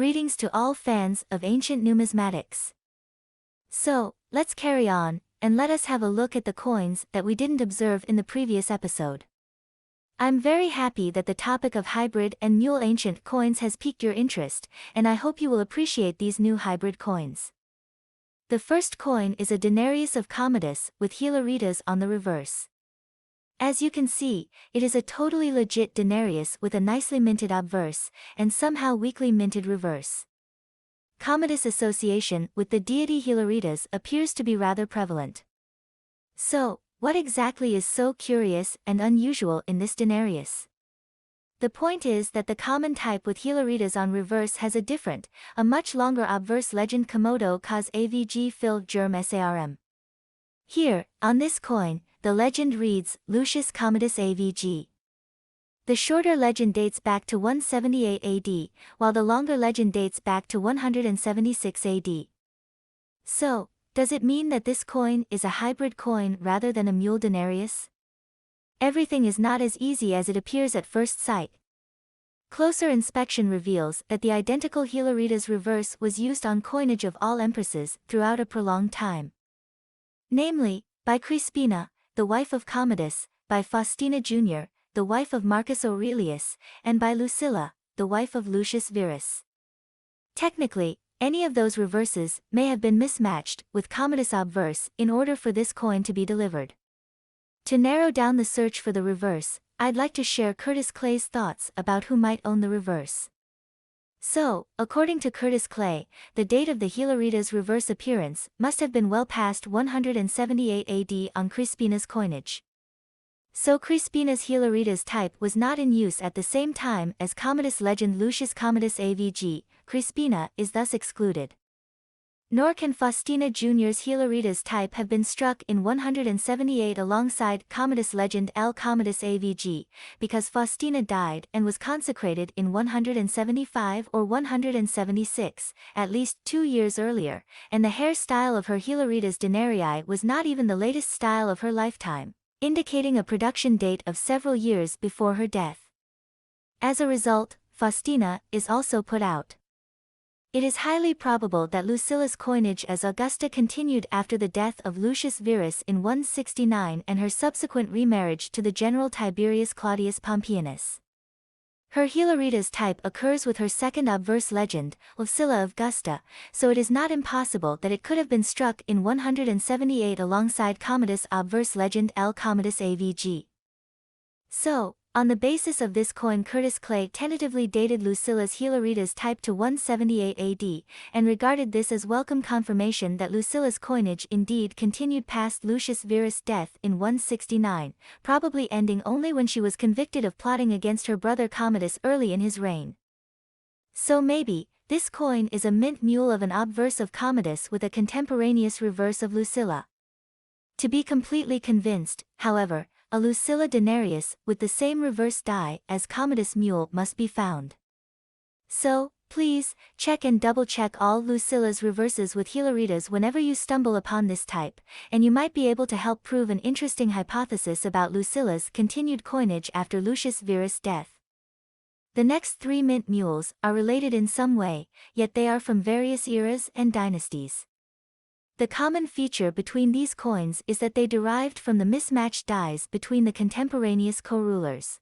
Greetings to all fans of ancient numismatics. So, let's carry on, and let us have a look at the coins that we didn't observe in the previous episode. I'm very happy that the topic of hybrid and mule ancient coins has piqued your interest, and I hope you will appreciate these new hybrid coins. The first coin is a denarius of Commodus with Hilaritas on the reverse. As you can see, it is a totally legit denarius with a nicely minted obverse, and somehow weakly minted reverse. Commodus association with the deity Hilaritas appears to be rather prevalent. So, what exactly is so curious and unusual in this denarius? The point is that the common type with Hilaritas on reverse has a different, a much longer obverse legend Komodo cause AVG fil germ SARM. Here, on this coin, the legend reads, Lucius Commodus AVG. The shorter legend dates back to 178 AD, while the longer legend dates back to 176 AD. So, does it mean that this coin is a hybrid coin rather than a mule denarius? Everything is not as easy as it appears at first sight. Closer inspection reveals that the identical Hilaritas reverse was used on coinage of all empresses throughout a prolonged time. Namely, by Crispina, the wife of Commodus, by Faustina Jr., the wife of Marcus Aurelius, and by Lucilla, the wife of Lucius Verus. Technically, any of those reverses may have been mismatched with Commodus obverse in order for this coin to be delivered. To narrow down the search for the reverse, I'd like to share Curtis Clay's thoughts about who might own the reverse. So, according to Curtis Clay, the date of the Hilaritas reverse appearance must have been well past 178 AD on Crispina's coinage. So Crispina's Hilaritas type was not in use at the same time as Commodus legend Lucius Commodus AVG, Crispina is thus excluded. Nor can Faustina Jr.'s Hilaritas type have been struck in 178 alongside Commodus legend L. Commodus AVG, because Faustina died and was consecrated in 175 or 176, at least two years earlier, and the hairstyle of her Hilaritas denarii was not even the latest style of her lifetime, indicating a production date of several years before her death. As a result, Faustina is also put out. It is highly probable that Lucilla's coinage as Augusta continued after the death of Lucius Verus in 169 and her subsequent remarriage to the general Tiberius Claudius Pompeianus. Her Hilaritas type occurs with her second obverse legend, Lucilla of Gusta, so it is not impossible that it could have been struck in 178 alongside Commodus obverse legend L. Commodus AVG. So, on the basis of this coin Curtis Clay tentatively dated Lucilla's Hilaritas type to 178 AD, and regarded this as welcome confirmation that Lucilla's coinage indeed continued past Lucius Verus' death in 169, probably ending only when she was convicted of plotting against her brother Commodus early in his reign. So maybe, this coin is a mint mule of an obverse of Commodus with a contemporaneous reverse of Lucilla. To be completely convinced, however, a Lucilla denarius with the same reverse die as Commodus mule must be found. So, please, check and double-check all Lucilla's reverses with Hilaritas whenever you stumble upon this type, and you might be able to help prove an interesting hypothesis about Lucilla's continued coinage after Lucius Verus' death. The next three mint mules are related in some way, yet they are from various eras and dynasties. The common feature between these coins is that they derived from the mismatched dies between the contemporaneous co-rulers.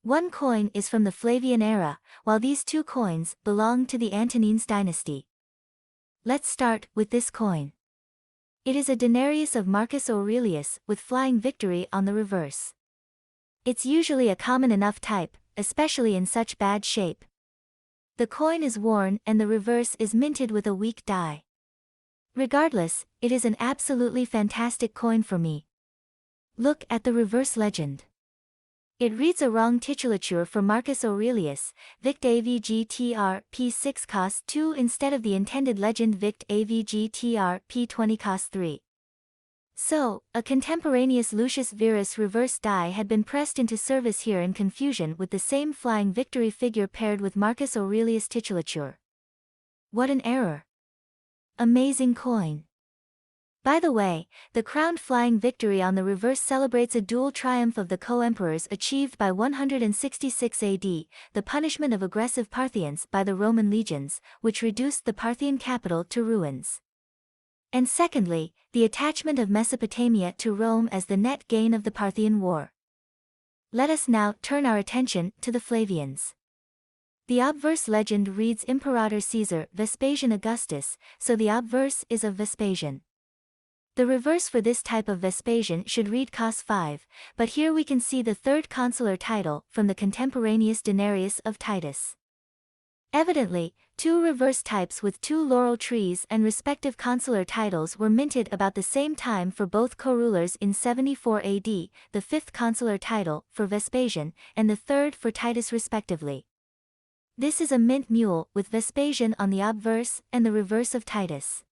One coin is from the Flavian era, while these two coins belong to the Antonines dynasty. Let's start with this coin. It is a denarius of Marcus Aurelius with flying victory on the reverse. It's usually a common enough type, especially in such bad shape. The coin is worn and the reverse is minted with a weak die. Regardless, it is an absolutely fantastic coin for me. Look at the reverse legend. It reads a wrong titulature for Marcus Aurelius, Vict AVGTR P6 cost 2 instead of the intended legend Vict AVGTR P20 cost 3. So, a contemporaneous Lucius Verus reverse die had been pressed into service here in confusion with the same flying victory figure paired with Marcus Aurelius titulature. What an error! Amazing coin. By the way, the crowned flying victory on the reverse celebrates a dual triumph of the co-emperors achieved by 166 AD, the punishment of aggressive Parthians by the Roman legions, which reduced the Parthian capital to ruins. And secondly, the attachment of Mesopotamia to Rome as the net gain of the Parthian War. Let us now turn our attention to the Flavians. The obverse legend reads Imperator Caesar Vespasian Augustus, so the obverse is of Vespasian. The reverse for this type of Vespasian should read Cos 5, but here we can see the third consular title from the contemporaneous denarius of Titus. Evidently, two reverse types with two laurel trees and respective consular titles were minted about the same time for both co-rulers in 74 AD, the fifth consular title, for Vespasian, and the third for Titus respectively. This is a mint mule with Vespasian on the obverse and the reverse of Titus.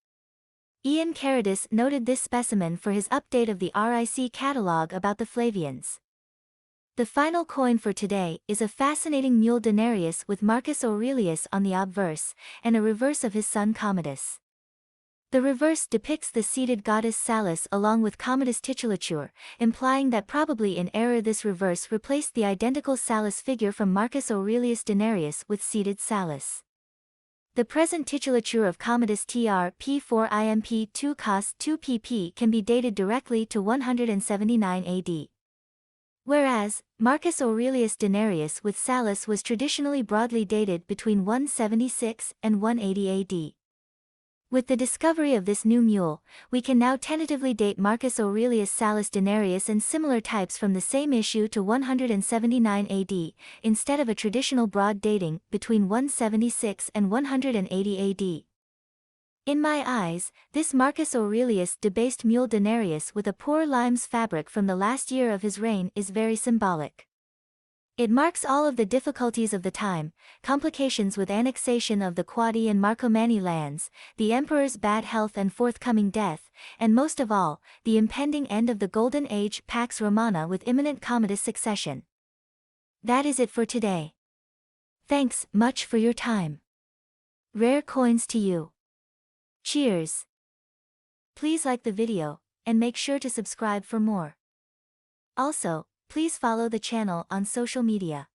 Ian Caradis noted this specimen for his update of the RIC catalog about the Flavians. The final coin for today is a fascinating mule denarius with Marcus Aurelius on the obverse, and a reverse of his son Commodus. The reverse depicts the seated goddess Salus along with Commodus titulature, implying that probably in error this reverse replaced the identical Salus figure from Marcus Aurelius Denarius with seated Salus. The present titulature of Commodus TR P4 IMP 2 COS 2 PP can be dated directly to 179 AD. Whereas, Marcus Aurelius Denarius with Salus was traditionally broadly dated between 176 and 180 AD. With the discovery of this new mule, we can now tentatively date Marcus Aurelius Salus Denarius and similar types from the same issue to 179 AD, instead of a traditional broad dating, between 176 and 180 AD. In my eyes, this Marcus Aurelius debased mule denarius with a poor limes fabric from the last year of his reign is very symbolic. It marks all of the difficulties of the time, complications with annexation of the Quadi and Marcomanni lands, the emperor's bad health and forthcoming death, and most of all, the impending end of the Golden Age Pax Romana with imminent Commodus succession. That is it for today. Thanks much for your time. Rare coins to you. Cheers. Please like the video, and make sure to subscribe for more. Also, Please follow the channel on social media.